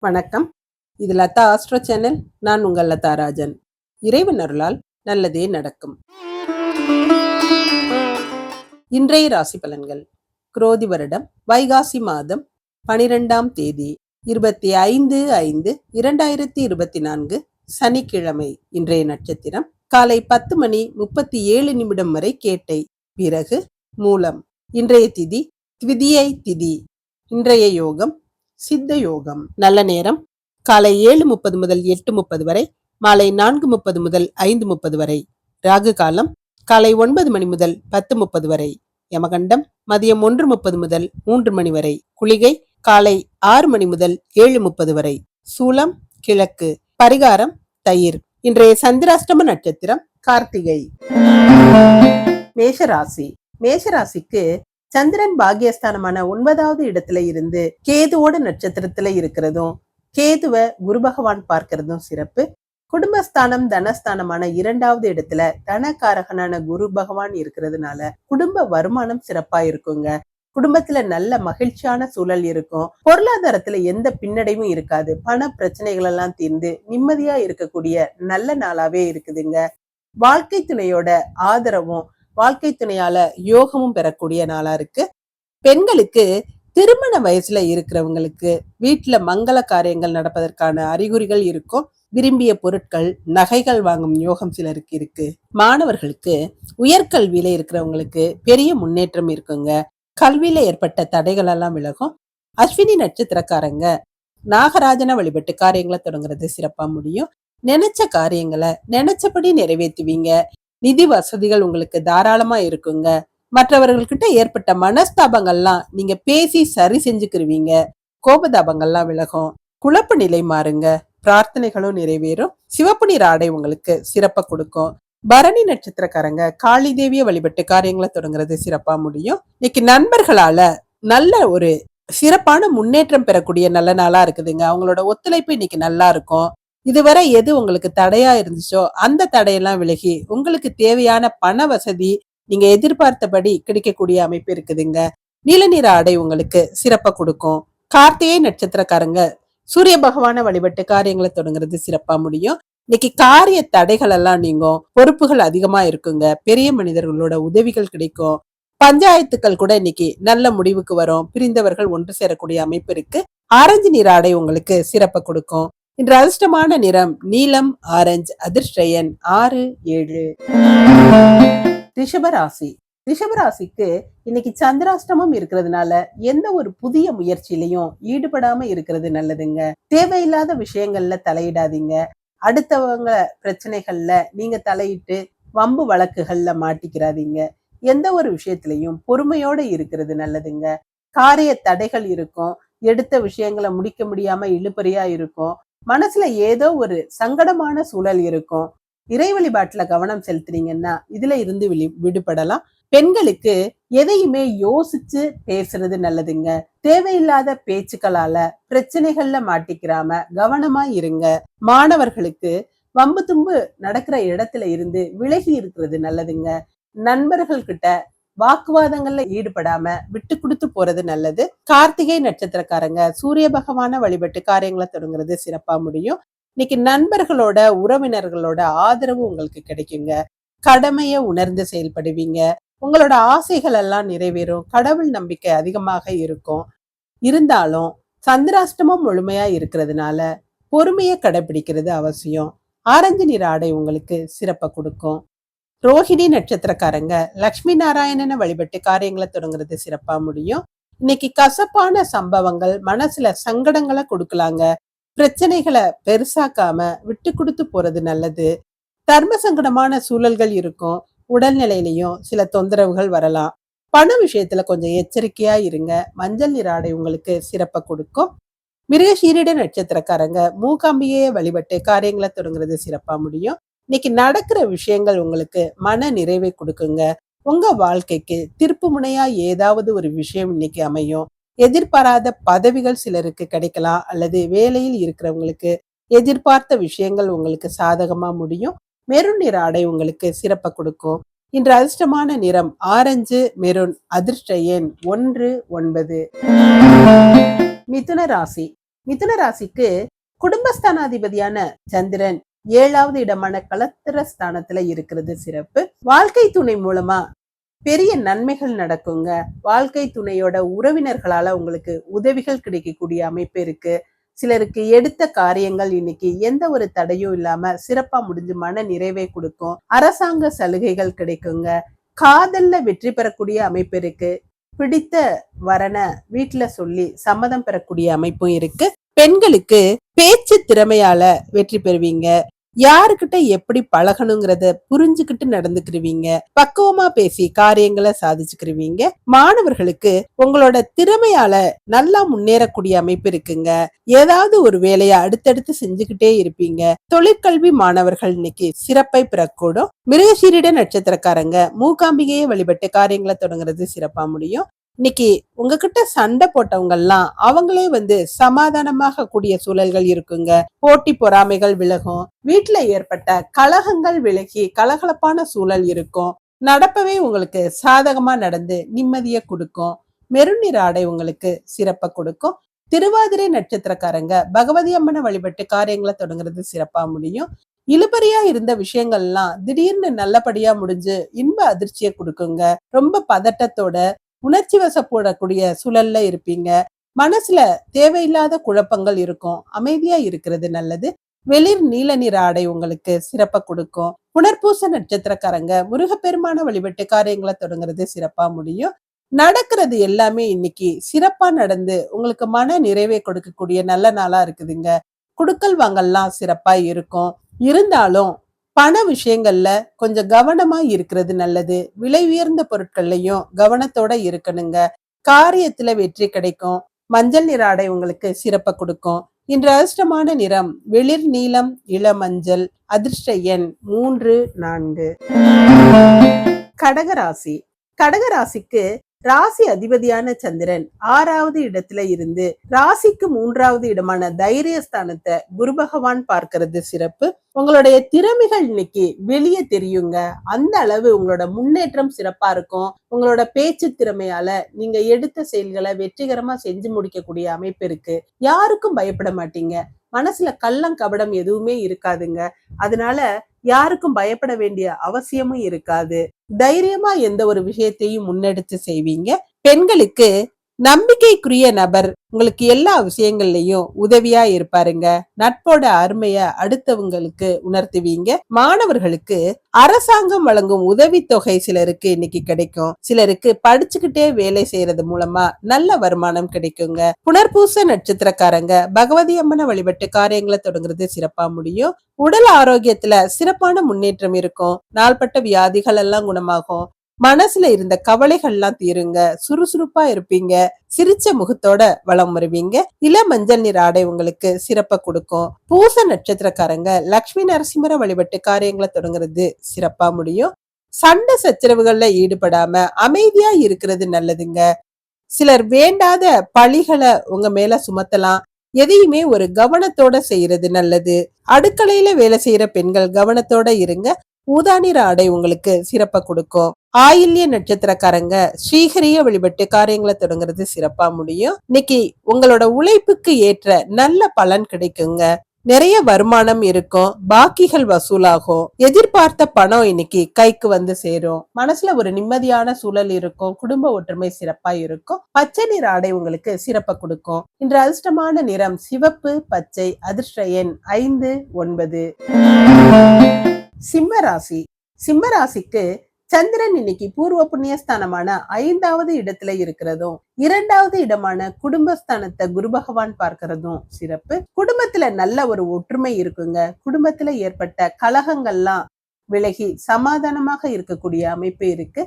வணக்கம். இது Latha astro channel. நான் உங்கள் லதா ராஜன். இறைவன் அருளால் நல்லதே நடக்கும். இன்றைய ராசி பலன்கள். குரோதி வருடம் வைகாசி மாதம் பனிரெண்டாம் தேதி இருபத்தி ஐந்து ஐந்து இரண்டாயிரத்தி இருபத்தி நான்கு சனிக்கிழமை. இன்றைய நட்சத்திரம் காலை பத்து மணி முப்பத்தி ஏழு நிமிடம் வரை கேட்டை. பிறகு மூலம். இன்றைய திதி திவிதியை திதி. இன்றைய யோகம் சித்த யோகம் நல்ல நேரம். காலை ஏழு முப்பது முதல் எட்டு முப்பது வரை மாலை நான்கு முப்பது முதல் ஐந்து முப்பது வரை. ராகு காலம் காலை ஒன்பது மணி முதல் பத்து முப்பது வரை. யமகண்டம் மதியம் ஒன்று முப்பது முதல் மூன்று மணி வரை. குளிகை காலை ஆறு மணி முதல் ஏழு முப்பது வரை. சூலம் கிழக்கு. பரிகாரம் தயிர். இன்றைய சந்திராஷ்டம நட்சத்திரம் கார்த்திகை. மேஷராசி. மேஷராசிக்கு சந்திரன் பாகியஸ்தானமான ஒன்பதாவது இடத்துல இருந்து கேதுவோட நட்சத்திரத்துல இருக்கிறதும் கேதுவ குரு பகவான் பார்க்கிறதும் சிறப்பு. குடும்பஸ்தானம் தனஸ்தானமான இரண்டாவது இடத்துல தனக்காரகனான குரு பகவான் இருக்கிறதுனால குடும்ப வருமானம் சிறப்பா இருக்குங்க. குடும்பத்துல நல்ல மகிழ்ச்சியான சூழல் இருக்கும். பொருளாதாரத்துல எந்த பின்னடைவும் இருக்காது. பண பிரச்சனைகள் எல்லாம் தீர்ந்து நிம்மதியா இருக்கக்கூடிய நல்ல நாளாவே இருக்குதுங்க. வாழ்க்கை துணையோட ஆதரவும் வாழ்க்கை துணையால யோகமும் பெறக்கூடிய நாளா இருக்கு. பெண்களுக்கு திருமண வயசுல இருக்கிறவங்களுக்கு வீட்டுல மங்கள காரியங்கள் நடப்பதற்கான அறிகுறிகள் இருக்கும். விரும்பிய பொருட்கள் நகைகள் வாங்கும் யோகம் சிலருக்கு இருக்கு. மாணவர்களுக்கு உயர்கல்வியில இருக்கிறவங்களுக்கு பெரிய முன்னேற்றம் இருக்குங்க. கல்வியில ஏற்பட்ட தடைகள் எல்லாம் விலகும். அஸ்வினி நட்சத்திரக்காரங்க நாகராஜனை வழிபட்டு காரியங்களை தொடங்குறது சிறப்பா முடியும். நினைச்ச காரியங்களை நினைச்சபடி நிறைவேற்றுவீங்க. நிதி வசதிகள் உங்களுக்கு தாராளமா இருக்குங்க. மற்றவர்கள்கிட்ட ஏற்பட்ட மனஸ்தாபங்கள்லாம் நீங்க பேசி சரி செஞ்சுக்கிருவீங்க. கோபதாபங்கள்லாம் விலகும். குழப்ப நிலை மாறுங்க. பிரார்த்தனைகளும் நிறைவேறும். சிவப்பு நிற ஆடை உங்களுக்கு சிறப்ப கொடுக்கும். பரணி நட்சத்திரக்காரங்க காளி தேவிய வழிபட்டு காரியங்களை தொடங்குறது சிறப்பா முடியும். இன்னைக்கு நண்பர்களால நல்ல ஒரு சிறப்பான முன்னேற்றம் பெறக்கூடிய நல்ல நாளா இருக்குதுங்க. அவங்களோட ஒத்துழைப்பு இன்னைக்கு நல்லா இருக்கும். இதுவரை எது உங்களுக்கு தடையா இருந்துச்சோ அந்த தடையெல்லாம் விலகி உங்களுக்கு தேவையான பண வசதி நீங்க எதிர்பார்த்தபடி கிடைக்கக்கூடிய அமைப்பு இருக்குதுங்க. நீலநிற ஆடை உங்களுக்கு சிறப்பா கொடுக்கும். கார்த்திகை நட்சத்திரக்காரங்க சூரிய பகவான வழிபட்டு காரியங்களை தொடங்குறது சிறப்பா முடியும். இன்னைக்கு காரிய தடைகள் எல்லாம் நீங்கும். பொறுப்புகள் அதிகமா இருக்குங்க. பெரிய மனிதர்களோட உதவிகள் கிடைக்கும். பஞ்சாயத்துக்கள் கூட இன்னைக்கு நல்ல முடிவுக்கு வரும். பிரிந்தவர்கள் ஒன்று சேரக்கூடிய அமைப்பு இருக்கு. ஆரஞ்சு நீர் ஆடை உங்களுக்கு சிறப்பை கொடுக்கும். இன்று அதிர்ஷ்டமான நிறம் நீலம் ஆரஞ்சு அதிர்ஷ்டயன் ஆறு ஏழு. ரிஷபராசி. ரிஷபராசிக்கு இன்னைக்கு சந்திராஷ்டமம் இருக்கிறதுனால எந்த ஒரு புதிய முயற்சியிலையும் ஈடுபடாம இருக்கிறது நல்லதுங்க. தேவையில்லாத விஷயங்கள்ல தலையிடாதீங்க. அடுத்தவங்க பிரச்சனைகள்ல நீங்க தலையிட்டு வம்பு வழக்குகள்ல மாட்டிக்கிறாதீங்க. எந்த ஒரு விஷயத்திலையும் பொறுமையோட இருக்கிறது நல்லதுங்க. காரிய தடைகள் இருக்கும். எடுத்த விஷயங்களை முடிக்க முடியாம இழுபறியா இருக்கும். மனசுல ஏதோ ஒரு சங்கடமான சூழல் இருக்கும். இறை வழிபாட்டுல கவனம் செலுத்துறீங்கன்னா இதுல இருந்து விழி விடுபடலாம். பெண்களுக்கு எதையுமே யோசிச்சு பேசுறது நல்லதுங்க. தேவையில்லாத பேச்சுக்களால பிரச்சனைகள்ல மாட்டிக்கிறாம கவனமா இருங்க. மாணவர்களுக்கு வம்பு தும்பு நடக்கிற இடத்துல இருந்து விலகி இருக்கிறது நல்லதுங்க. நண்பர்கள் கிட்ட வாக்குவாதங்கள்ல ஈடுபடாம விட்டு கொடுத்து போறது நல்லது. கார்த்திகை நட்சத்திரக்காரங்க சூரிய பகவான வழிபட்டு காரியங்களை தொடங்குறது சிறப்பா முடியும். இன்னைக்கு நண்பர்களோட உறவினர்களோட ஆதரவு உங்களுக்கு கிடைக்குங்க. கடமைய உணர்ந்து செயல்படுவீங்க. உங்களோட ஆசைகள் எல்லாம் நிறைவேறும். கடவுள் நம்பிக்கை அதிகமாக இருக்கும். இருந்தாலும் சந்திராஷ்டமம் முழுமையா இருக்கிறதுனால பொறுமையை கடைபிடிக்கிறது அவசியம். ஆரஞ்சு நிற ஆடை உங்களுக்கு சிறப்பை கொடுக்கும். ரோஹிணி நட்சத்திரக்காரங்க லக்ஷ்மி நாராயணனை வழிபட்டு காரியங்களை தொடங்குறது சிறப்பா முடியும். இன்னைக்கு கசப்பான சம்பவங்கள் மனசுல சங்கடங்களை கொடுக்கலாங்க. பிரச்சனைகளை பெருசாக்காம விட்டு கொடுத்து போறது நல்லது. தர்ம சங்கடமான சூழல்கள் இருக்கும். உடல்நிலையிலையும் சில தொந்தரவுகள் வரலாம். பண விஷயத்துல கொஞ்சம் எச்சரிக்கையா இருங்க. மஞ்சள் நிற ஆடை உங்களுக்கு சிறப்பை கொடுக்கும். மிருகசீரிட நட்சத்திரக்காரங்க மூகாம்பியை வழிபட்டு காரியங்களை தொடங்குறது சிறப்பா முடியும். இன்னைக்கு நடக்கிற விஷயங்கள் உங்களுக்கு மன நிறைவை கொடுக்குங்க. உங்க வாழ்க்கைக்கு திருப்பு முனையா ஏதாவது ஒரு விஷயம் இன்னைக்கு அமையும். எதிர்பாராத பதவிகள் சிலருக்கு கிடைக்கலாம். அல்லது வேலையில் இருக்கிறவங்களுக்கு எதிர்பார்த்த விஷயங்கள் உங்களுக்கு சாதகமா முடியும். மெருன் நிற ஆடை உங்களுக்கு சிறப்பை கொடுக்கும். இன்று அதிர்ஷ்டமான நிறம் ஆரஞ்சு மெருன் அதிர்ஷ்ட எண் ஒன்று ஒன்பது. மிதுன ராசி. மிதுன ராசிக்கு குடும்பஸ்தானாதிபதியான சந்திரன் ஏழாவது இடமான களத்திர ஸ்தானத்துல இருக்கிறது சிறப்பு. வாழ்க்கை துணை மூலமா பெரிய நன்மைகள் நடக்குங்க. வாழ்க்கை துணையோட உறவினர்களால உங்களுக்கு உதவிகள் கிடைக்கக்கூடிய அமைப்பு இருக்கு. சிலருக்கு எடுத்த காரியங்கள் இன்னைக்கு எந்த ஒரு தடையும் இல்லாம சிறப்பா முடிஞ்சு மன நிறைவை கொடுக்கும். அரசாங்க சலுகைகள் கிடைக்குங்க. காதல்ல வெற்றி பெறக்கூடிய அமைப்பு இருக்கு. பிடித்த வரன வீட்டுல சொல்லி சம்மதம் பெறக்கூடிய அமைப்பும் இருக்கு. பெண்களுக்கு பேச்சு திறமையால வெற்றி பெறுவீங்க. யாருக்கிட்ட எப்படி பழகணுங்கிறத புரிஞ்சுக்கிட்டு நடந்துக்கிருவீங்க. பக்குவமா பேசி காரியங்களை சாதிச்சுக்கிருவீங்க. மாணவர்களுக்கு உங்களோட திறமையால நல்லா முன்னேறக்கூடிய அமைப்பு இருக்குங்க. ஏதாவது ஒரு வேலையை அடுத்தடுத்து செஞ்சுக்கிட்டே இருப்பீங்க. தொழிற்கல்வி மாணவர்கள் இன்னைக்கு சிறப்பை பிறக்கூடும். மிருகசீரிட நட்சத்திரக்காரங்க மூகாம்பிகையை வழிபட்டு காரியங்களை தொடங்குறது சிறப்பா முடியும். இன்னைக்கு உங்ககிட்ட சண்டை போட்டவங்கெல்லாம் அவங்களே வந்து சமாதானமாக கூடிய சூழல்கள் இருக்குங்க. போட்டி பொறாமைகள் விலகும். வீட்டுல ஏற்பட்ட கலகங்கள் விலகி கலகலப்பான சூழல் இருக்கும். நடப்பவே உங்களுக்கு சாதகமா நடந்து நிம்மதியை கொடுக்கும். மெருநிற ஆடை உங்களுக்கு சிறப்பை கொடுக்கும். திருவாதிரை நட்சத்திரக்காரங்க பகவதி அம்மனை வழிபட்டு காரியங்களை தொடங்குறது சிறப்பா முடியும். இழுபறியா இருந்த விஷயங்கள்லாம் திடீர்னு நல்லபடியா முடிஞ்சு இன்ப அதிர்ச்சியை கொடுக்குங்க. ரொம்ப பதட்டத்தோட உணர்ச்சி வசப்படக்கூடிய சூழல்ல இருப்பீங்க. மனசுல தேவையில்லாத குழப்பங்கள் இருக்கும். அமைதியா இருக்கிறது நல்லது. வெளிர் நீல நிற ஆடை உங்களுக்கு சிறப்பை கொடுக்கும். புனர்பூச நட்சத்திரக்காரங்க முருகப்பெருமான வழிபட்டு காரியங்களை தொடங்குறது சிறப்பா முடியும். நடக்கிறது எல்லாமே இன்னைக்கு சிறப்பா நடந்து உங்களுக்கு மன நிறைவை கொடுக்கக்கூடிய நல்ல நாளா இருக்குதுங்க. குடுக்கல் வாங்கல்லாம் சிறப்பா இருக்கும். இருந்தாலும் பண விஷயங்கள்ல கொஞ்சம் கவனமா இருக்கிறது நல்லது. விலை உயர்ந்த பொருட்கள்லையும் கவனத்தோட இருக்கணுங்க. காரியத்துல வெற்றி கிடைக்கும். மஞ்சள் நிற ஆடை உங்களுக்கு சிறப்பை கொடுக்கும். இன்று அதிர்ஷ்டமான நிறம் வெளிர் நீலம் இளமஞ்சள் அதிர்ஷ்ட எண் மூன்று நான்கு. கடகராசி. கடகராசிக்கு ராசி அதிபதியான சந்திரன் ஆறாவது இடத்துல இருந்து ராசிக்கு மூன்றாவது இடமான தைரியஸ்தானத்தை குரு பகவான் பார்க்கறது சிறப்பு. உங்களுடைய திறமைகள் இன்னைக்கு வெளியே தெரியுங்க. அந்த அளவு உங்களோட முன்னேற்றம் சிறப்பா இருக்கும். உங்களோட பேச்சு திறமையால நீங்க எடுத்த செயல்களை வெற்றிகரமா செஞ்சு முடிக்கக்கூடிய அமைப்பு இருக்கு. யாருக்கும் பயப்பட மாட்டீங்க. மனசுல கள்ளம் கபடம் எதுவுமே இருக்காதுங்க. அதனால யாருக்கும் பயப்பட வேண்டிய அவசியமும் இருக்காது. தைரியமா எந்த ஒரு விஷயத்தையும் முன்னெடுத்து செய்வீங்க. பெண்களுக்கு நம்பிக்கைக்குரிய நபர் உங்களுக்கு எல்லா விஷயங்கள்லயும் உதவியா இருப்பாருங்க. நட்போட அருமைய அடுத்தவங்களுக்கு உணர்த்துவீங்க. மாணவர்களுக்கு அரசாங்கம் வழங்கும் உதவி தொகை சிலருக்கு இன்னைக்கு கிடைக்கும். சிலருக்கு படிச்சுக்கிட்டே வேலை செய்யறது மூலமா நல்ல வருமானம் கிடைக்குங்க. புனர்பூச நட்சத்திரக்காரங்க பகவதி அம்மனை வழிபட்டு காரியங்களை தொடங்குறது சிறப்பா முடியும். உடல் ஆரோக்கியத்துல சிறப்பான முன்னேற்றம் இருக்கும். நாள்பட்ட வியாதிகள் எல்லாம் குணமாகும். மனசுல இருந்த கவலைகள்லாம் தீருங்க. சுறுசுறுப்பா இருப்பீங்க. சிரிச்ச முகத்தோட வளம் வருவீங்க. இள மஞ்சள் நிற ஆடை உங்களுக்கு சிறப்பை கொடுக்கும். பூச நட்சத்திரக்காரங்க லக்ஷ்மி நரசிம்மர வழிபட்டு காரியங்களை தொடங்குறது சிறப்பா முடியும். சண்டை சச்சரவுகள்ல ஈடுபடாம அமைதியா இருக்கிறது நல்லதுங்க. சிலர் வேண்டாத பழிகளை உங்க மேல சுமத்தலாம். எதையுமே ஒரு கவனத்தோட செய்யறது நல்லது. அடுக்கலையில வேலை செய்யற பெண்கள் கவனத்தோட இருங்க. ஊதானிற ஆடை உங்களுக்கு சிறப்பை கொடுக்கும். ஆயில்ய நட்சத்திரக்காரங்க ஸ்ரீஹரிய வழிபட்டு காரியங்களை தொடங்குறது சிறப்பா முடியும். இன்னைக்கு உங்களோட உழைப்புக்கு ஏற்ற நல்ல பலன் கிடைக்குங்க. நிறைய வருமானம் இருக்கும். பாக்கிகள் வசூலாகும். எதிர்பார்த்த பணம் இன்னைக்கு கைக்கு வந்து சேரும். மனசுல ஒரு நிம்மதியான சூழல் இருக்கும். குடும்ப ஒற்றுமை சிறப்பா இருக்கும். பச்சை நிற ஆடை உங்களுக்கு சிறப்பை கொடுக்கும். இன்று அதிர்ஷ்டமான நிறம் சிவப்பு பச்சை அதிர்ஷ்ட எண் ஐந்து ஒன்பது. சிம்ம ராசி. சிம்ம ராசிக்கு சந்திரன் இன்னைக்கு பூர்வ புண்ணியஸ்தானமான ஐந்தாவது இடத்துல இருக்கிறதும் இரண்டாவது இடமான குடும்பஸ்தானத்தை குரு பகவான் பார்க்கிறதும் சிறப்பு. குடும்பத்துல நல்ல ஒரு ஒற்றுமை இருக்குங்க. குடும்பத்துல ஏற்பட்ட கலகங்கள்லாம் விலகி சமாதானமாக இருக்கக்கூடிய அமைப்பு இருக்கு.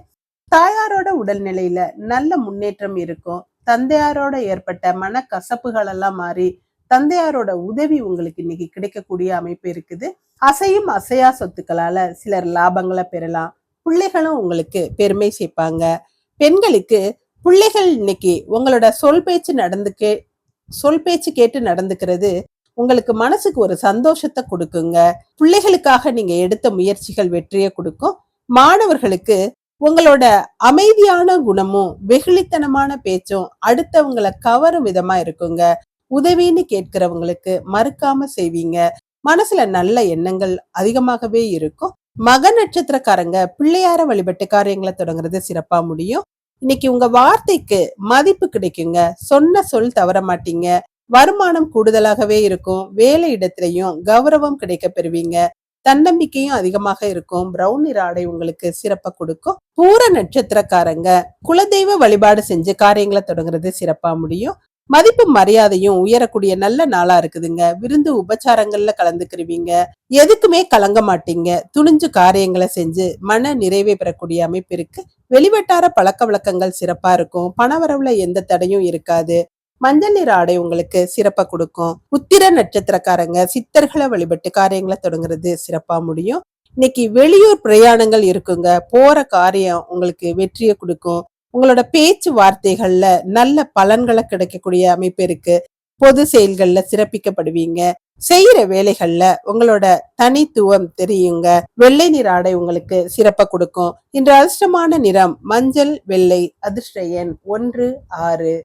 தாயாரோட உடல்நிலையில நல்ல முன்னேற்றம் இருக்கும். தந்தையாரோட ஏற்பட்ட மன கசப்புகள் எல்லாம் மாறி தந்தையாரோட உதவி உங்களுக்கு இன்னைக்கு கிடைக்கக்கூடிய அமைப்பு இருக்குது. அசையும் அசையா சொத்துக்களால சிலர் லாபங்களை பெறலாம். பிள்ளைகளும் உங்களுக்கு பெருமை சேர்ப்பாங்க. பெண்களுக்கு பிள்ளைகள் இன்னைக்கு உங்களோட சொல் பேச்சு நடந்துக்கே சொல் பேச்சு கேட்டு நடந்துக்கிறது உங்களுக்கு மனசுக்கு ஒரு சந்தோஷத்தை கொடுக்குங்க. பிள்ளைகளுக்காக நீங்க எடுத்த முயற்சிகள் வெற்றியை கொடுக்கும். மாணவர்களுக்கு உங்களோட அமைதியான குணமும் வெகுளித்தனமான பேச்சும் அடுத்தவங்களை கவரும் விதமா இருக்குங்க. உதவின்னு கேட்கிறவங்களுக்கு மறுக்காம செய்வீங்க. மனசுல நல்ல எண்ணங்கள் அதிகமாகவே இருக்கும். மக நட்சத்திரக்காரங்க பிள்ளையார வழிபட்டு காரியங்களை தொடங்குறது சிறப்பா முடியும். இன்னைக்கு உங்க வார்த்தைக்கு மதிப்பு கிடைக்குங்க. சொன்ன சொல் தவற மாட்டீங்க. வருமானம் கூடுதலாகவே இருக்கும். வேலை இடத்திலையும் கௌரவம் கிடைக்க பெறுவீங்க. தன்னம்பிக்கையும் அதிகமாக இருக்கும். பிரவுன் நிற ஆடை உங்களுக்கு சிறப்பா கொடுக்கும். பூர நட்சத்திரக்காரங்க குலதெய்வ வழிபாடு செஞ்சு காரியங்களை தொடங்குறது சிறப்பா முடியும். மதிப்பு மரியாதையும் உயரக்கூடிய நல்ல நாளா இருக்குதுங்க. விருந்து உபச்சாரங்கள்ல கலந்துக்கிருவீங்க. எதுக்குமே கலங்க மாட்டீங்க. துணிஞ்சு காரியங்களை செஞ்சு மன நிறைவை பெறக்கூடிய அமைப்பு இருக்கு. வெளிவட்டார பழக்க வழக்கங்கள் சிறப்பா இருக்கும். பணவரவுல எந்த தடையும் இருக்காது. மஞ்சள் நிற ஆடை உங்களுக்கு சிறப்பா கொடுக்கும். உத்திர நட்சத்திரக்காரங்க சித்தர்களை வழிபட்டு காரியங்களை தொடங்குறது சிறப்பா முடியும். இன்னைக்கு வெளியூர் பிரயாணங்கள் இருக்குங்க. போற காரியம் உங்களுக்கு வெற்றியை கொடுக்கும். உங்களோட பேச்சு வார்த்தைகள்ல நல்ல பலன்களை கிடைக்கக்கூடிய அமைப்பு இருக்கு. பொது செயல்கள்ல சிறப்பிக்கப்படுவீங்க. செய்யற வேலைகள்ல உங்களோட தனித்துவம் தெரியுங்க. வெள்ளை நிற ஆடை உங்களுக்கு சிறப்ப கொடுக்கும். இன்று அதிர்ஷ்டமான நிறம் மஞ்சள் வெள்ளை அதிர்ஷ்ட எண் ஒன்று ஆறு.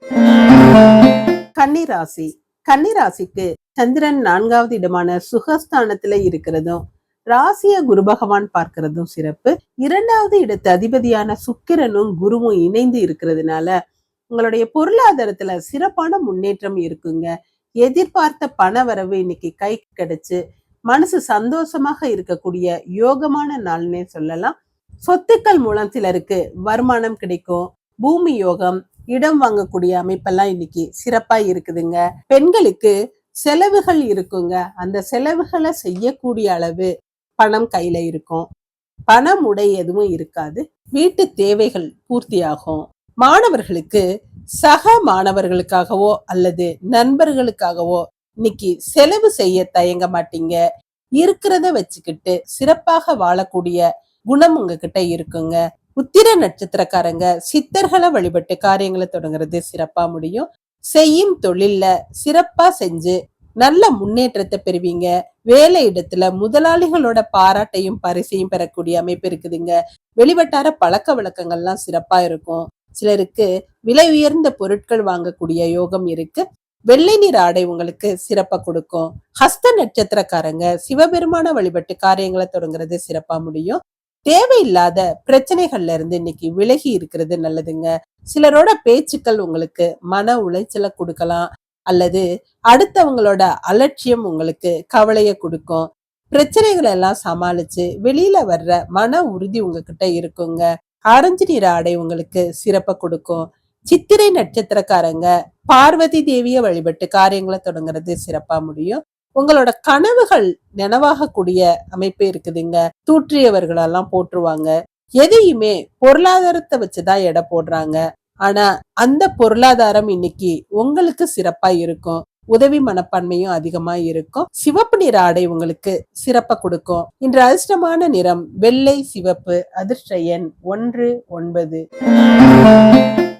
கன்னிராசி. கன்னிராசிக்கு சந்திரன் நான்காவது இடமான சுகஸ்தானத்துல இருக்கிறதும் ராசிய குரு பகவான் பார்க்கிறதும் சிறப்பு. இரண்டாவது இடத்து அதிபதியான சுக்கிரனும் குருவும் இணைந்து இருக்கிறதுனால உங்களுடைய பொருளாதாரத்துல சிறப்பான முன்னேற்றம் இருக்குங்க. எதிர்பார்த்த பண வரவு இன்னைக்கு கை கிடைச்சு மனசு சந்தோஷமாக இருக்கக்கூடிய யோகமான நாள்னே சொல்லலாம். சொத்துக்கள் மூலம் சிலருக்கு வருமானம் கிடைக்கும் பூமி யோகம் இடம் வாங்கக்கூடிய அமைப்பெல்லாம் இன்னைக்கு சிறப்பா இருக்குதுங்க. பெண்களுக்கு செலவுகள் இருக்குங்க. அந்த செலவுகளை செய்யக்கூடிய அளவு பணம் கையில இருக்கும். பணம் உடை எதுவும் இருக்காது. வீட்டு தேவைகள் பூர்த்தியாகும். மாணவர்களுக்கு சக மாணவர்களுக்காகவோ அல்லது நண்பர்களுக்காகவோ இன்னைக்கு செலவு செய்ய தயங்க மாட்டீங்க. இருக்கிறத வச்சுக்கிட்டு சிறப்பாக வாழக்கூடிய குணம் உங்ககிட்ட இருக்குங்க. உத்திர நட்சத்திரக்காரங்க சித்தர்களை வழிபட்டு காரியங்களை தொடங்குறது சிறப்பா முடியும். செய்யும் தொழில்ல சிறப்பா செஞ்சு நல்ல முன்னேற்றத்தை பெறுவீங்க. வேலை இடத்துல முதலாளிகளோட பாராட்டையும் பரிசையும் பெறக்கூடிய அமைப்பு இருக்குதுங்க. வெளிவட்டார பழக்க வழக்கங்கள்லாம் சிறப்பா இருக்கும். சிலருக்கு விலை உயர்ந்த பொருட்கள் வாங்கக்கூடிய யோகம் இருக்கு. வெள்ளை நீர் ஆடை உங்களுக்கு சிறப்பா கொடுக்கும். ஹஸ்த நட்சத்திரக்காரங்க சிவபெருமான வழிபட்டு காரியங்களை தொடங்குறது சிறப்பா முடியும். தேவையில்லாத பிரச்சனைகள்ல இருந்து இன்னைக்கு விலகி இருக்கிறது நல்லதுங்க. சிலரோட பேச்சுக்கள் உங்களுக்கு மன உளைச்சலை கொடுக்கலாம். அல்லது அடுத்தவங்களோட அலட்சியம் உங்களுக்கு கவலையை கொடுக்கும். பிரச்சனைகளை எல்லாம் சமாளிச்சு வெளியில வர்ற மன உறுதி உங்ககிட்ட இருக்குங்க. ஆரஞ்சு நிற ஆடை உங்களுக்கு சிறப்பை கொடுக்கும். சித்திரை நட்சத்திரக்காரங்க பார்வதி தேவியை வழிபட்டு காரியங்களை தொடங்குறது சிறப்பா முடியும். உங்களோட கனவுகள் நினைவாகக்கூடிய அமைப்பு இருக்குதுங்க. தூற்றியவர்களெல்லாம் போட்டுருவாங்க எதையுமே பொருளாதாரத்தை வச்சுதான் எடை போடுறாங்க. ஆனா அந்த பொருளாதாரம் இன்னைக்கு உங்களுக்கு சிறப்பா இருக்கும். உதவி மனப்பான்மையும் அதிகமா இருக்கும். சிவப்பு நிற ஆடை உங்களுக்கு சிறப்ப கொடுக்கும். இன்று அதிர்ஷ்டமான நிறம் வெள்ளை சிவப்பு அதிர்ஷ்ட எண் ஒன்று ஒன்பது.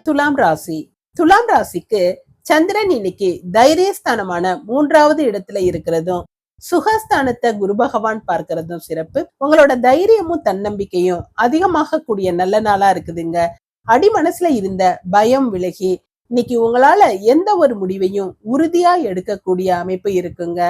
துலாம் ராசி. துலாம் ராசிக்கு சந்திரன் இன்னைக்கு தைரியஸ்தானமான மூன்றாவது இடத்துல இருக்கிறதும் சுகஸ்தானத்தை குரு பகவான் பார்க்கறதும் சிறப்பு. உங்களோட தைரியமும் தன்னம்பிக்கையும் அதிகமாக கூடிய நல்ல நாளா இருக்குதுங்க. அடி மனசுல இருந்த பயம் விலகி இன்னைக்கு உங்களால எந்த ஒரு முடிவையும் உறுதியா எடுக்கக்கூடிய அமைப்பு இருக்குங்க.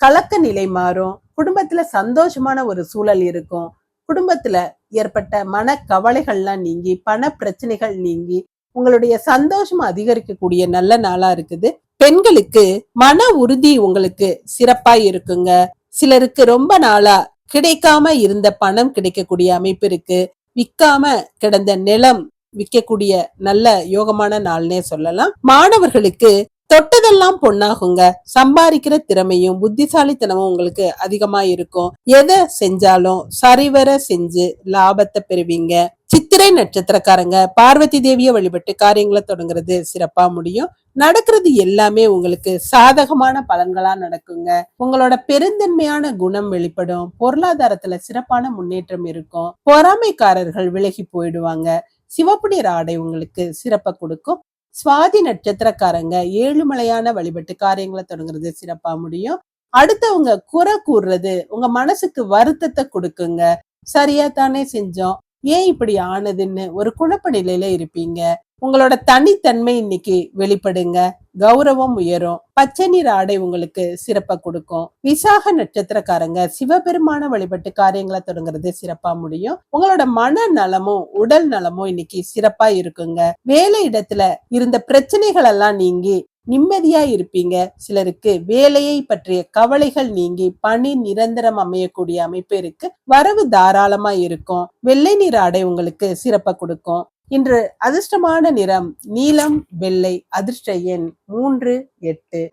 கலக்க நிலை மாறும். குடும்பத்துல சந்தோஷமான ஒரு சூழல் இருக்கும். குடும்பத்துல ஏற்பட்ட மன கவலைகள்லாம் நீங்கி பண பிரச்சனைகள் நீங்கி உங்களுடைய சந்தோஷம் அதிகரிக்கக்கூடிய நல்ல நாளா இருக்குது. பெண்களுக்கு மன உறுதி உங்களுக்கு சிறப்பா இருக்குங்க. சிலருக்கு ரொம்ப நாளா கிடைக்காம இருந்த பணம் கிடைக்கக்கூடிய அமைப்பு இருக்கு. விற்காம கிடந்த நிலம் விற்கக்கூடிய நல்ல யோகமான நாள்னே சொல்லலாம். மாணவர்களுக்கு தொட்டதெல்லாம் பொண்ணாகுங்க சம்பாதிக்கிற திறமையும் புத்திசாலித்தனமும் உங்களுக்கு அதிகமா இருக்கும் எதை செஞ்சாலும் சரிவர செஞ்சு லாபத்தை பெறுவீங்க. சித்திரை நட்சத்திரக்காரங்க பார்வதி தேவியை வழிபட்டு காரியங்களை தொடங்குறது சிறப்பா முடியும். நடக்கிறது எல்லாமே உங்களுக்கு சாதகமான பலன்களா நடக்குங்க. உங்களோட பெருந்தன்மையான குணம் வெளிப்படும். பொருளாதாரத்துல சிறப்பான முன்னேற்றம் இருக்கும். பொறாமைக்காரர்கள் விலகி போயிடுவாங்க. சிவப்பு நிற ஆடை உங்களுக்கு சிறப்பை கொடுக்கும். சுவாதி நட்சத்திரக்காரங்க ஏழுமலையான வழிபட்டு காரியங்களை தொடங்குறது சிறப்பா முடியும். அடுத்தவங்க குறை கூறுறது உங்க மனசுக்கு வருத்தத்தை கொடுக்குங்க. சரியா தானே செஞ்சோம். ஏன் இப்படி ஆனதுன்னு ஒரு குழப்ப நிலையில இருப்பீங்க. உங்களோட தனித்தன்மை இன்னைக்கு வெளிப்படுங்க. கௌரவம் உயரும். பச்சை நிற ஆடை உங்களுக்கு சிறப்பா கொடுக்கும். விசாக நட்சத்திரக்காரங்க சிவபெருமான வழிபட்டு காரியங்களை தொடங்குறது சிறப்பா முடியும். உங்களோட மன நலமும் உடல் நலமும் இன்னைக்கு சிறப்பா இருக்குங்க. வேலை இடத்துல இருந்த பிரச்சனைகள் எல்லாம் நீங்கி நிம்மதியா இருப்பீங்க. சிலருக்கு வேலையை பற்றிய கவலைகள் நீங்கி பணி நிரந்தரம் அமையக்கூடிய அமைப்பு இருக்கு. வரவு தாராளமா இருக்கும். வெள்ளை நிற ஆடை உங்களுக்கு சிறப்பா கொடுக்கும். இன்று அதிர்ஷ்டமான நிறம் நீலம் வெள்ளை அதிர்ஷ்ட எண் மூன்று எட்டு.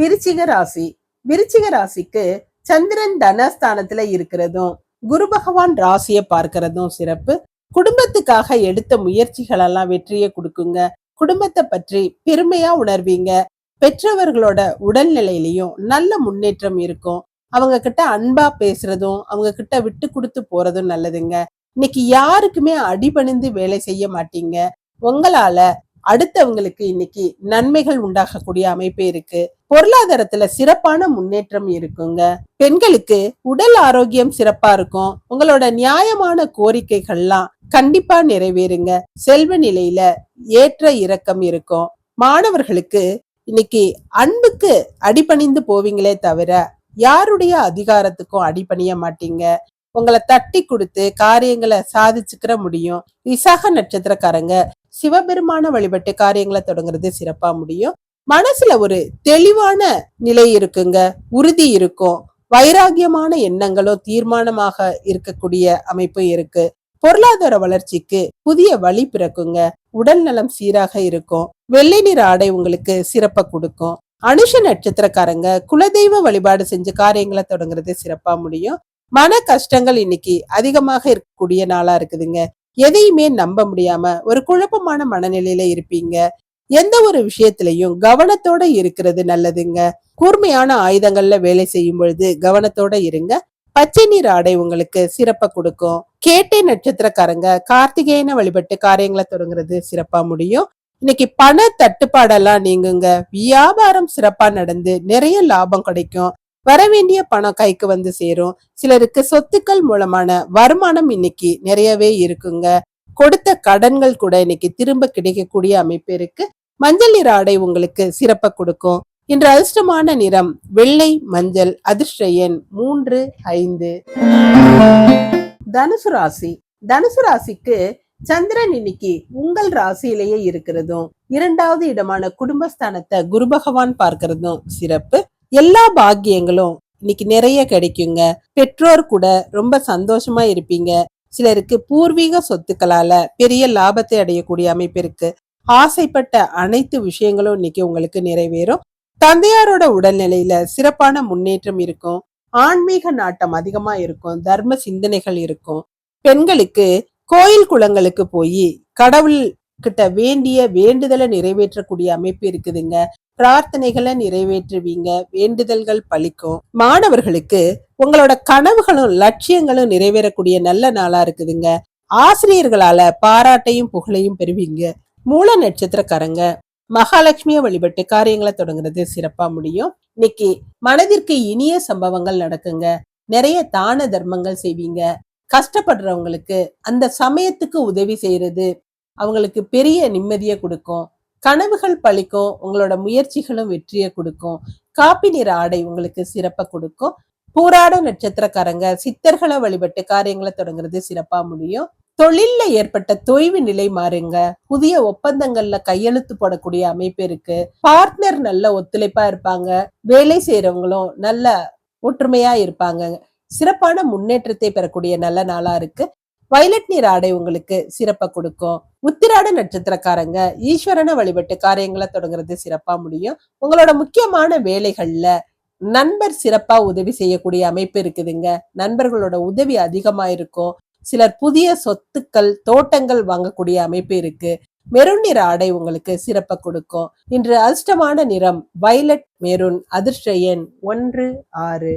விருச்சிக ராசி. விருச்சிக ராசிக்கு சந்திரன் தனஸ்தானத்துல இருக்கிறதும் குரு பகவான் ராசியை பார்க்கிறதும் சிறப்பு. குடும்பத்துக்காக எடுத்த முயற்சிகள் எல்லாம் வெற்றியை கொடுக்குங்க. குடும்பத்தை பற்றி பெருமையா உணர்வீங்க. பெற்றவர்களோட உடல்நிலையிலையும் நல்ல முன்னேற்றம் இருக்கும். அவங்க கிட்ட அன்பா பேசுறதும் அவங்க கிட்ட விட்டு கொடுத்து போறதும் நல்லதுங்க. இன்னைக்கு யாருக்குமே அடிபணிந்து வேலை செய்ய மாட்டீங்க. உங்களால அடுத்தவங்களுக்கு இன்னைக்கு நன்மைகள் உண்டாகக்கூடிய அமைப்பு இருக்கு. பொருளாதாரத்துல சிறப்பான முன்னேற்றம் இருக்குங்க. பெண்களுக்கு உடல் ஆரோக்கியம் சிறப்பா இருக்கும். உங்களோட நியாயமான கோரிக்கைகள்லாம் கண்டிப்பா நிறைவேறுங்க. செல்வ நிலையில ஏற்ற இறக்கம் இருக்கும். மாணவர்களுக்கு இன்னைக்கு அன்புக்கு அடிபணிந்து போவீங்களே தவிர யாருடைய அதிகாரத்துக்கும் அடிபணிய மாட்டீங்க? உங்களை தட்டி கொடுத்து காரியங்களை சாதிச்சுக்கிற முடியும். விசாக நட்சத்திரக்காரங்க சிவபெருமான வழிபட்டு காரியங்களை தொடங்குறது சிறப்பா முடியும். மனசுல ஒரு தெளிவான நிலை இருக்குங்க உறுதி இருக்கும். வைராகியமான எண்ணங்களும் தீர்மானமாக இருக்கக்கூடிய அமைப்பு இருக்கு. பொருளாதார வளர்ச்சிக்கு புதிய வழி பிறக்குங்க. உடல் நலம் சீராக இருக்கும். வெள்ளை நிற ஆடை உங்களுக்கு சிறப்பை கொடுக்கும். அனுஷ நட்சத்திரக்காரங்க குலதெய்வ வழிபாடு செஞ்சு காரியங்களை தொடங்குறது சிறப்பா முடியும். மன கஷ்டங்கள் இன்னைக்கு அதிகமாக இருக்கக்கூடிய நாளா இருக்குதுங்க. எதையுமே நம்ப முடியாம ஒரு குழப்பமான மனநிலையில இருப்பீங்க. எந்த ஒரு விஷயத்திலையும் கவனத்தோட இருக்கிறது நல்லதுங்க. கூர்மையான ஆயுதங்கள்ல வேலை செய்யும் பொழுது கவனத்தோட இருங்க. பச்சை நீர் ஆடை உங்களுக்கு சிறப்பை கொடுக்கும். கேட்டை நட்சத்திரக்காரங்க கார்த்திகேயனை வழிபட்டு காரியங்களை தொடங்குறது சிறப்பா முடியும். இன்னைக்கு பண தட்டுப்பாடெல்லாம் நீங்குங்க. வியாபாரம் சிறப்பா நடந்து நிறைய லாபம் கிடைக்கும். வரவேண்டிய பணம் கைக்கு வந்து சேரும். சிலருக்கு சொத்துக்கள் மூலமான வருமானம் இன்னைக்கு நிறையவே இருக்குங்க. கொடுத்த கடன்கள் கூட இன்னைக்கு திரும்ப கிடைக்கக்கூடிய அமைப்பு இருக்கு. மஞ்சள் நிற ஆடை உங்களுக்கு சிறப்பை கொடுக்கும். இன்று அதிர்ஷ்டமான நிறம் வெள்ளை மஞ்சள் அதிர்ஷ்ட எண் மூன்று ஐந்து. தனுசு ராசி. தனுசு ராசிக்கு சந்திரன் இன்னைக்கு உங்கள் ராசியிலேயே இருக்கிறதும் இரண்டாவது இடமான குடும்பஸ்தானத்தை குரு பகவான் பார்க்கிறதும் சிறப்பு. எல்லா பாக்கியங்களும் இன்னைக்கு நிறைய கிடைக்குங்க. பெற்றோர் கூட ரொம்ப சந்தோஷமா இருப்பீங்க. சிலருக்கு பூர்வீக சொத்துக்களால பெரிய லாபத்தை அடையக்கூடிய அமைப்பு இருக்கு. ஆசைப்பட்ட அனைத்து விஷயங்களும் இன்னைக்கு உங்களுக்கு நிறைவேறும். தந்தையாரோட உடல்நிலையில சிறப்பான முன்னேற்றம் இருக்கும். ஆன்மீக நாட்டம் அதிகமா இருக்கும். தர்ம சிந்தனைகள் இருக்கும். பெண்களுக்கு கோயில் குளங்களுக்கு போய் கடவுள் கிட்ட வேண்டிய வேண்டுதலை நிறைவேற்றக்கூடிய அமைப்பு இருக்குதுங்க. பிரார்த்தனைகளை நிறைவேற்றுவீங்க வேண்டுதல்கள் பழிக்கும். மாணவர்களுக்கு உங்களோட கனவுகளும் லட்சியங்களும் நிறைவேறக்கூடிய நல்ல நாளா இருக்குதுங்க. ஆசிரியர்களால பாராட்டையும் புகழையும் பெறுவீங்க. மூல நட்சத்திரக்காரங்க மகாலட்சுமிய வழிபட்டு காரியங்களை தொடங்குறது சிறப்பா முடியும். இன்னைக்கு மனதிற்கு இனிய சம்பவங்கள் நடக்குங்க. நிறைய தான தர்மங்கள் செய்வீங்க. கஷ்டப்படுறவங்களுக்கு அந்த சமயத்துக்கு உதவி செய்யறது அவங்களுக்கு பெரிய நிம்மதியை கொடுக்கும். கனவுகள் பழிக்கும் உங்களோட முயற்சிகளும் வெற்றியை கொடுக்கும். காப்பி நிற ஆடை உங்களுக்கு சிறப்பை கொடுக்கும். பூராட நட்சத்திரக்காரங்க சித்தர்களை வழிபட்டு காரியங்களை தொடங்குறது சிறப்பா முடியும். தொழில்ல ஏற்பட்ட தொய்வு நிலை மாறுங்க. புதிய ஒப்பந்தங்கள்ல கையெழுத்து போடக்கூடிய அமைப்பு இருக்கு. பார்ட்னர் நல்ல ஒத்துழைப்பா இருப்பாங்க. வேலை செய்யறவங்களும் நல்ல ஒற்றுமையா இருப்பாங்க. சிறப்பான முன்னேற்றத்தை பெறக்கூடிய நல்ல நாளா இருக்கு. வயலட் நீர் ஆடை உங்களுக்கு சிறப்பை கொடுக்கும். உத்திராட நட்சத்திரக்காரங்க ஈஸ்வரனை வழிபட்டு காரியங்களை தொடங்குறது சிறப்பா முடியும். உங்களோட முக்கியமான வேலைகள்ல நண்பர் சிறப்பா உதவி செய்யக்கூடிய அமைப்பு இருக்குதுங்க. நண்பர்களோட உதவி அதிகமா இருக்கும். சிலர் புதிய சொத்துக்கள் தோட்டங்கள் வாங்கக்கூடிய அமைப்பு இருக்கு. மெருன் நிற ஆடை உங்களுக்கு சிறப்பை கொடுக்கும். இன்று அதிர்ஷ்டமான நிறம் வயலட் மெரூன் அதிர்ஷ்ட எண் ஒன்று ஆறு.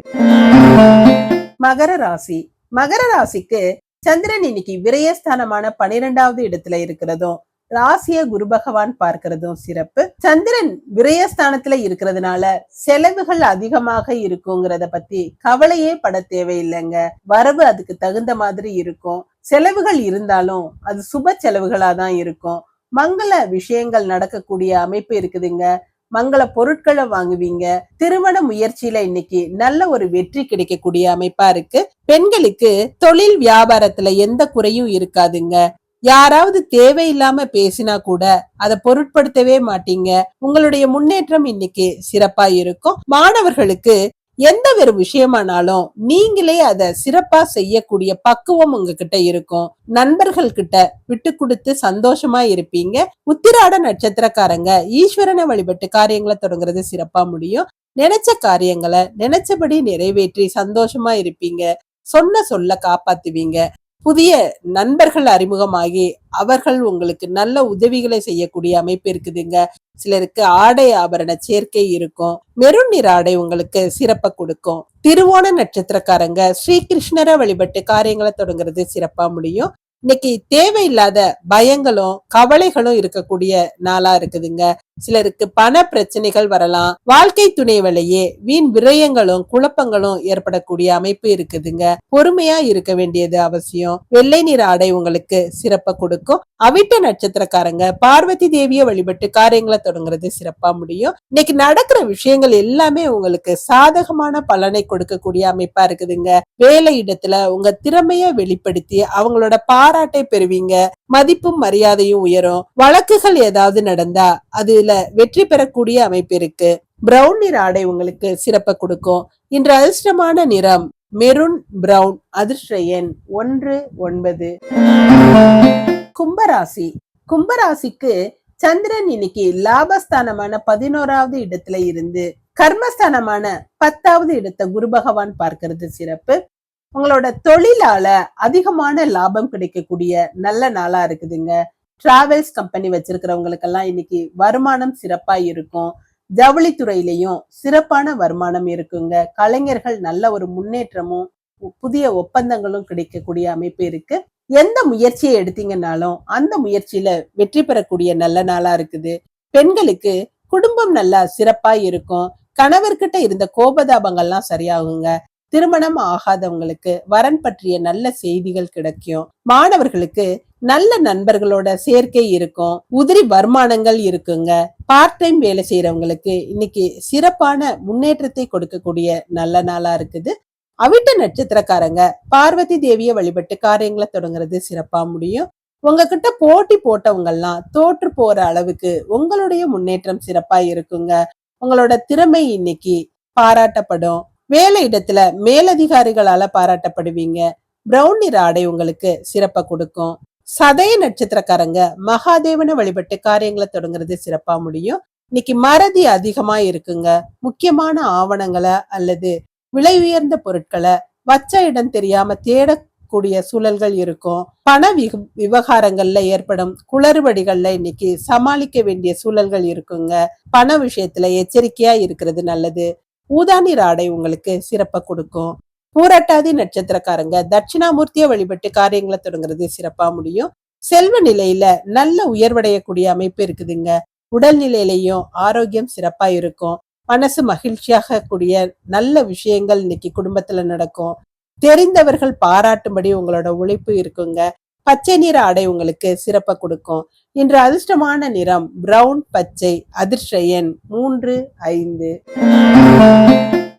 மகர ராசி. மகர ராசிக்கு சந்திரன் இன்னைக்கு விரயஸ்தானமான பனிரெண்டாவது இடத்துல இருக்கிறதும் ராசிய குரு பகவான் பார்க்கிறதும் சிறப்பு. சந்திரன் விரயஸ்தானத்துல இருக்கிறதுனால செலவுகள் அதிகமாக இருக்குங்கிறத பத்தி கவலையே பட தேவையில்லைங்க. வரவு அதுக்கு தகுந்த மாதிரி இருக்கும். செலவுகள் இருந்தாலும் அது சுப செலவுகளா தான் இருக்கும். மங்கள விஷயங்கள் நடக்கக்கூடிய அமைப்பு இருக்குதுங்க. மங்கள பொருட்களை வாங்குவீங்க. திருமண முயற்சியில இன்னைக்கு நல்ல ஒரு வெற்றி கிடைக்கக்கூடிய அமைப்பா இருக்கு. பெண்களுக்கு தொழில் வியாபாரத்துல எந்த குறையும் இருக்காதுங்க. யாராவது தேவையில்லாம பேசினா கூட அதை பொருட்படுத்தவே மாட்டீங்க. உங்களுடைய முன்னேற்றம் இன்னைக்கு சிறப்பா இருக்கும். மாணவர்களுக்கு எந்த ஒரு விஷயமானாலும் நீங்களே அதை சிறப்பா செய்யக்கூடிய பக்குவம் உங்ககிட்ட இருக்கும். நண்பர்கள் கிட்ட விட்டு கொடுத்து சந்தோஷமா இருப்பீங்க. உத்திராட நட்சத்திரக்காரங்க ஈஸ்வரனை வழிபட்டு காரியங்களை தொடங்குறது சிறப்பா முடியும். நினைச்ச காரியங்களை நினைச்சபடி நிறைவேற்றி சந்தோஷமா இருப்பீங்க. சொன்ன சொல்ல காப்பாத்துவீங்க. புதிய நண்பர்கள் அறிமுகமாகி அவர்கள் உங்களுக்கு நல்ல உதவிகளை செய்யக்கூடிய அமைப்பு இருக்குதுங்க. சிலருக்கு ஆடை ஆபரண சேர்க்கை இருக்கும். மெருன் நிற ஆடை உங்களுக்கு சிறப்பை கொடுக்கும். திருவோண நட்சத்திரக்காரங்க ஸ்ரீகிருஷ்ணரை வழிபட்டு காரியங்களை தொடங்குறது சிறப்பா முடியும். இன்னைக்கு தேவையில்லாத பயங்களும் கவலைகளும் இருக்கக்கூடிய நாளா இருக்குதுங்க. சிலருக்கு பண பிரச்சனைகள் வரலாம். வாழ்க்கை துணை வழியே வீண் விரயங்களும் குழப்பங்களும் ஏற்படக்கூடிய அமைப்பு இருக்குதுங்க. பொறுமையா இருக்க வேண்டியது அவசியம். வெள்ளை நிற ஆடை உங்களுக்கு சிறப்ப கொடுக்கும். அவிட்ட நட்சத்திரக்காரங்க பார்வதி தேவிய வழிபட்டு காரியங்களை தொடங்குறது சிறப்பா முடியும். இன்னைக்கு நடக்கிற விஷயங்கள் எல்லாமே உங்களுக்கு சாதகமான பலனை கொடுக்கக்கூடிய அமைப்பா இருக்குதுங்க. வேலை இடத்துல உங்க திறமைய வெளிப்படுத்தி அவங்களோட பாராட்டை பெறுவீங்க மதிப்பும் மரியாதையும் உயரும். வழக்குகள் ஏதாவது நடந்தா அதுல வெற்றி பெறக்கூடிய அமைப்பு இருக்கு. பிரவுன் நிற ஆடை உங்களுக்கு சிறப்ப கொடுக்கும். இன்று அதிர்ஷ்டமான நிறம் மெருன் பிரவுன் அதிர்ஷ்ட எண் ஒன்று ஒன்பது. கும்பராசி. கும்பராசிக்கு சந்திரன் இன்னைக்கு லாபஸ்தானமான பதினோராவது இடத்துல இருந்து கர்மஸ்தானமான பத்தாவது இடத்தை குரு பகவான் பார்க்கிறது சிறப்பு. உங்களோட தொழிலால அதிகமான லாபம் கிடைக்கக்கூடிய நல்ல நாளா இருக்குதுங்க. டிராவல்ஸ் கம்பெனி வச்சிருக்கிறவங்களுக்கெல்லாம் இன்னைக்கு வருமானம் சிறப்பா இருக்கும். ஜவுளித்துறையிலையும் சிறப்பான வருமானம் இருக்குங்க. கலைஞர்கள் நல்ல ஒரு முன்னேற்றமும் புதிய ஒப்பந்தங்களும் கிடைக்கக்கூடிய அமைப்பு இருக்கு. எந்த முயற்சியை எடுத்தீங்கன்னாலும் அந்த முயற்சியில வெற்றி பெறக்கூடிய நல்ல நாளா இருக்குது. பெண்களுக்கு குடும்பம் நல்லா சிறப்பா இருக்கும். கணவர்கிட்ட இருந்த கோபதாபங்கள்லாம் சரியாகுங்க. திருமணம் ஆகாதவங்களுக்கு வரன் பற்றிய நல்ல செய்திகள் கிடைக்கும். மாணவர்களுக்கு நல்ல நண்பர்களோட சேர்க்கை இருக்கும். உதிரி வருமானங்கள் இருக்குங்க. பார்ட் டைம் வேலை செய்யறவங்களுக்கு இன்னைக்கு சிறப்பான முன்னேற்றத்தை கொடுக்கக்கூடிய நல்ல நாளா இருக்குது. அவிட்ட நட்சத்திரக்காரங்க பார்வதி தேவிய வழிபட்டு காரியங்களை தொடங்குறது சிறப்பா முடியும். உங்ககிட்ட போட்டி போட்டவங்கெல்லாம் தோற்று போற அளவுக்கு உங்களுடைய முன்னேற்றம் சிறப்பா இருக்குங்க. உங்களோட திறமை இன்னைக்கு பாராட்டப்படும். வேலை இடத்துல மேலதிகாரிகளால பாராட்டப்படுவீங்க. பிரவுன் நிற ஆடை உங்களுக்கு சிறப்பை கொடுக்கும். சதய நட்சத்திரக்காரங்க மகாதேவனை வழிபட்டு காரியங்களை தொடங்குறது சிறப்பா முடியும். இன்னைக்கு மறதி அதிகமா இருக்குங்க. முக்கியமான ஆவணங்களை அல்லது விலை உயர்ந்த பொருட்களை வச்ச இடம் தெரியாம தேடக்கூடிய சூழல்கள் இருக்கும். பண விவகாரங்கள்ல ஏற்படும் குளறுபடிகள்ல இன்னைக்கு சமாளிக்க வேண்டிய சூழல்கள் இருக்குங்க. பண விஷயத்துல எச்சரிக்கையா இருக்கிறது நல்லது. ஊதானிர் ஆடை உங்களுக்கு சிறப்பை கொடுக்கும். பூரட்டாதி நட்சத்திரக்காரங்க தட்சிணாமூர்த்தியை வழிபட்டு காரியங்களை தொடங்குறது சிறப்பா முடியும். செல்வ நிலையில நல்ல உயர்வடையக்கூடிய அமைப்பு இருக்குதுங்க. உடல் நிலையிலையும் ஆரோக்கியம் சிறப்பா இருக்கும். மனசு மகிழ்ச்சியாக கூடிய நல்ல விஷயங்கள் இன்னைக்கு குடும்பத்துல நடக்கும். தெரிந்தவர்கள் பாராட்டும்படி உங்களோட உழைப்பு இருக்குங்க. பச்சை நிற ஆடை உங்களுக்கு சிறப்பை கொடுக்கும். இன்று அதிர்ஷ்டமான நிறம் பிரவுன் பச்சை அதிர்ஷ்ட எண் மூன்று ஐந்து.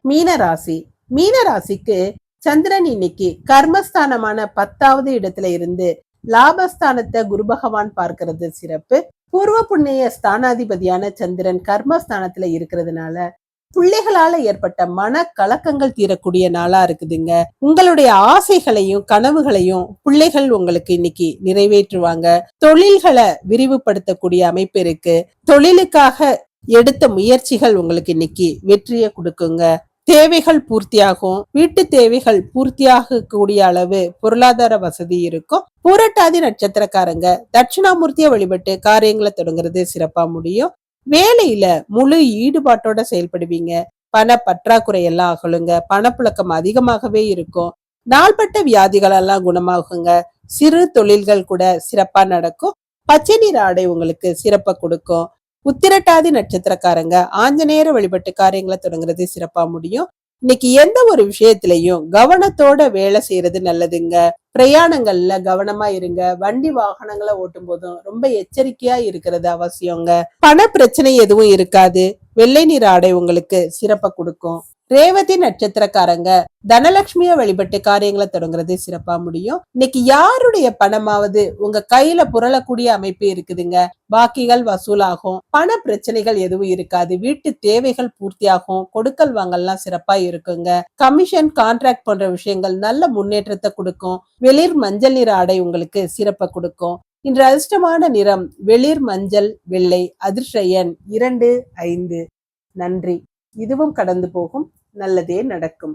மீனராசி. மீனராசிக்கு சந்திரன் இன்னைக்கு கர்மஸ்தானமான பத்தாவது இடத்துல இருந்து லாபஸ்தானத்தை குரு பகவான் பார்க்கறது சிறப்பு. பூர்வ புண்ணிய ஸ்தானாதிபதியான சந்திரன் கர்மஸ்தானத்துல இருக்கிறதுனால பிள்ளைகளால ஏற்பட்ட மன கலக்கங்கள் தீரக்கூடிய நாளா இருக்குதுங்க. உங்களுடைய ஆசைகளையும் கனவுகளையும் பிள்ளைகள் உங்களுக்கு இன்னைக்கு நிறைவேற்றுவாங்க. தொழில்களை விரிவுபடுத்தக்கூடிய அமைப்பு இருக்கு. தொழிலுக்காக எடுத்த முயற்சிகள் உங்களுக்கு இன்னைக்கு வெற்றியை கொடுக்குங்க. தேவைகள் பூர்த்தியாகும். வீட்டு தேவைகள் பூர்த்தியாக கூடிய அளவு பொருளாதார வசதி இருக்கும். பூரட்டாதி நட்சத்திரக்காரங்க தட்சிணாமூர்த்தியை வழிபட்டு காரியங்களை தொடங்குறது சிறப்பா முடியும். வேலையில முழு ஈடுபாட்டோட செயல்படுவீங்க. பண பற்றாக்குறை எல்லாம் அகலுங்க. பணப்புழக்கம் அதிகமாகவே இருக்கும். நாள்பட்ட வியாதிகள் எல்லாம் குணமாகுங்க. சிறு தொழில்கள் கூட சிறப்பா நடக்கும். பச்சை நிற ஆடை உங்களுக்கு சிறப்பை கொடுக்கும். உத்திரட்டாதி நட்சத்திரக்காரங்க ஆஞ்சநேயர வழிபட்டு காரியங்களை தொடங்குறது சிறப்பா முடியும். இன்னைக்கு எந்த ஒரு விஷயத்திலையும் கவனத்தோட வேலை செய்யறது நல்லதுங்க. பிரயாணங்கள்ல கவனமா இருங்க. வண்டி வாகனங்களை ஓட்டும் போதும் ரொம்ப எச்சரிக்கையா இருக்கிறது அவசியங்க. பண பிரச்சனை எதுவும் இருக்காது. வெள்ளை நிற ஆடை உங்களுக்கு சிறப்பை கொடுக்கும். ரேவதி நட்சத்திரக்காரங்க தனலட்சுமிய வழிபட்டு காரியங்களை தொடங்குறது சிறப்பா முடியும். இன்னைக்கு யாருடைய பணமாவது உங்க கையில புரளக்கூடிய அமைப்பு இருக்குதுங்க? பாக்கிகள் வசூலாகும். பண பிரச்சனைகள் எதுவும் இருக்காது. வீட்டு தேவைகள் பூர்த்தியாகும். கொடுக்கல் வாங்கல்லாம் சிறப்பா இருக்குங்க. கமிஷன் கான்ட்ராக்ட் போன்ற விஷயங்கள் நல்ல முன்னேற்றத்தை கொடுக்கும். வெளிர் மஞ்சள் நிற ஆடை உங்களுக்கு சிறப்பை கொடுக்கும். இன்று அதிர்ஷ்டமான நிறம் வெளிர் மஞ்சள் வெள்ளை அதிர்ஷயன் இரண்டு ஐந்து. நன்றி. இதுவும் கடந்து போகும் நல்லதே நடக்கும்.